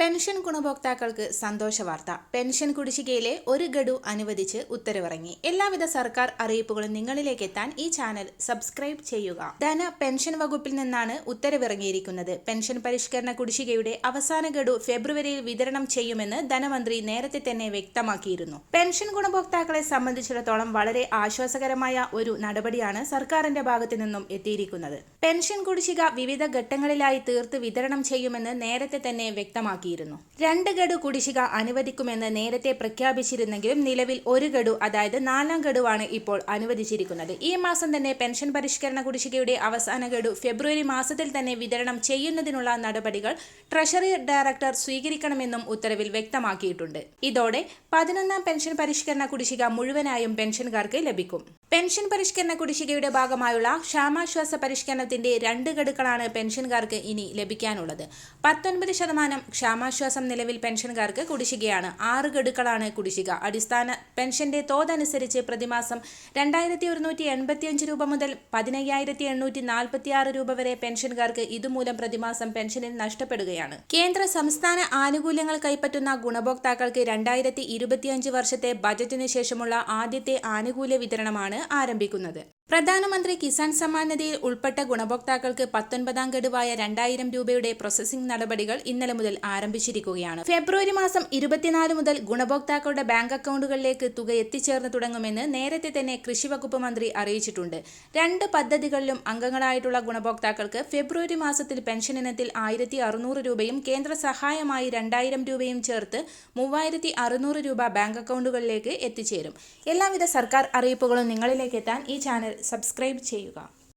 Pension ഗുണഭോക്താക്കൾക്ക് സന്തോഷ വാർത്ത. പെൻഷൻ കുടിശ്ശികയിലെ ഒരു ഗഡു അനുവദിച്ച് ഉത്തരവിറങ്ങി. എല്ലാവിധ സർക്കാർ അറിയിപ്പുകളും നിങ്ങളിലേക്ക് എത്താൻ ഈ ചാനൽ സബ്സ്ക്രൈബ് ചെയ്യുക. ധന പെൻഷൻ വകുപ്പിൽ നിന്നാണ് ഉത്തരവിറങ്ങിയിരിക്കുന്നത്. പെൻഷൻ പരിഷ്കരണ കുടിശ്ശികയുടെ അവസാന ഗഡു ഫെബ്രുവരിയിൽ വിതരണം ചെയ്യുമെന്ന് ധനമന്ത്രി നേരത്തെ തന്നെ വ്യക്തമാക്കിയിരുന്നു. പെൻഷൻ ഗുണഭോക്താക്കളെ സംബന്ധിച്ചിടത്തോളം വളരെ ആശ്വാസകരമായ ഒരു നടപടിയാണ് സർക്കാരിന്റെ ഭാഗത്തു നിന്നും എത്തിയിരിക്കുന്നത്. പെൻഷൻ കുടിശ്ശിക വിവിധ ഘട്ടങ്ങളിലായി തീർത്ത് വിതരണം ചെയ്യുമെന്ന് നേരത്തെ തന്നെ വ്യക്തമാക്കിയിരുന്നു രണ്ട് ഗഡു കുടിശ്ശിക അനുവദിക്കുമെന്ന് നേരത്തെ പ്രഖ്യാപിച്ചിരുന്നെങ്കിലും നിലവിൽ ഒരു ഗഡു അതായത് നാലാം ഗഡുവാണ് ഇപ്പോൾ അനുവദിച്ചിരിക്കുന്നത്. ഈ മാസം തന്നെ പെൻഷൻ പരിഷ്കരണ കുടിശ്ശികയുടെ അവസാന ഗഡു ഫെബ്രുവരി മാസത്തിൽ തന്നെ വിതരണം ചെയ്യുന്നതിനുള്ള നടപടികൾ ട്രഷറി ഡയറക്ടർ സ്വീകരിക്കണമെന്നും ഉത്തരവിൽ വ്യക്തമാക്കിയിട്ടുണ്ട്. ഇതോടെ പതിനൊന്നാം പെൻഷൻ പരിഷ്കരണ കുടിശ്ശിക മുഴുവനായും പെൻഷൻകാർക്ക് ലഭിക്കും. പെൻഷൻ പരിഷ്കരണ കുടിശ്ശികയുടെ ഭാഗമായുള്ള ക്ഷാമാശ്വാസ പരിഷ്കരണത്തിന്റെ രണ്ട് ഗഡുക്കളാണ് പെൻഷൻകാർക്ക് ഇനി ലഭിക്കാനുള്ളത്. പത്തൊൻപത് ശതമാനം ക്ഷാമാശ്വാസം നിലവിൽ പെൻഷൻകാർക്ക് കുടിശ്ശികയാണ്. ആറ് ഗഡുക്കളാണ് കുടിശ്ശിക. അടിസ്ഥാന പെൻഷന്റെ തോതനുസരിച്ച് പ്രതിമാസം രണ്ടായിരത്തി ഒരുന്നൂറ്റി എൺപത്തിയഞ്ച് രൂപ മുതൽ പതിനയ്യായിരത്തി എണ്ണൂറ്റി നാൽപ്പത്തി ആറ് രൂപ വരെ പെൻഷൻകാർക്ക് ഇതുമൂലം പ്രതിമാസം പെൻഷനിൽ നഷ്ടപ്പെടുകയാണ്. കേന്ദ്ര സംസ്ഥാന ആനുകൂല്യങ്ങൾ കൈപ്പറ്റുന്ന ഗുണഭോക്താക്കൾക്ക് രണ്ടായിരത്തി ഇരുപത്തിയഞ്ച് വർഷത്തെ ബജറ്റിന് ശേഷമുള്ള ആദ്യത്തെ ആനുകൂല്യ വിതരണമാണ് ആരംഭിക്കുന്നത് പ്രധാനമന്ത്രി കിസാൻ സമ്മാൻ നിധിയിൽ ഉൾപ്പെട്ട ഗുണഭോക്താക്കൾക്ക് പത്തൊൻപതാം ഗഡുവായ രണ്ടായിരം രൂപയുടെ പ്രോസസ്സിംഗ് നടപടികൾ ഇന്നലെ മുതൽ ആരംഭിച്ചിരിക്കുകയാണ്. ഫെബ്രുവരി മാസം ഇരുപത്തിനാല് മുതൽ ഗുണഭോക്താക്കളുടെ ബാങ്ക് അക്കൗണ്ടുകളിലേക്ക് തുക എത്തിച്ചേർന്ന് തുടങ്ങുമെന്ന് നേരത്തെ തന്നെ കൃഷി വകുപ്പ് മന്ത്രി അറിയിച്ചിട്ടുണ്ട്. രണ്ട് പദ്ധതികളിലും അംഗങ്ങളായിട്ടുള്ള ഗുണഭോക്താക്കൾക്ക് ഫെബ്രുവരി മാസത്തിൽ പെൻഷൻ ഇനത്തിൽ ആയിരത്തി അറുന്നൂറ് രൂപയും കേന്ദ്ര സഹായമായി രണ്ടായിരം രൂപയും ചേർത്ത് മൂവായിരത്തി അറുന്നൂറ് രൂപ ബാങ്ക് അക്കൗണ്ടുകളിലേക്ക് എത്തിച്ചേരും. എല്ലാവിധ സർക്കാർ അറിയിപ്പുകളും നിങ്ങളിലേക്ക് എത്താൻ ഈ ചാനൽ സബ്സ്ക്രൈബ് ചെയ്യുക.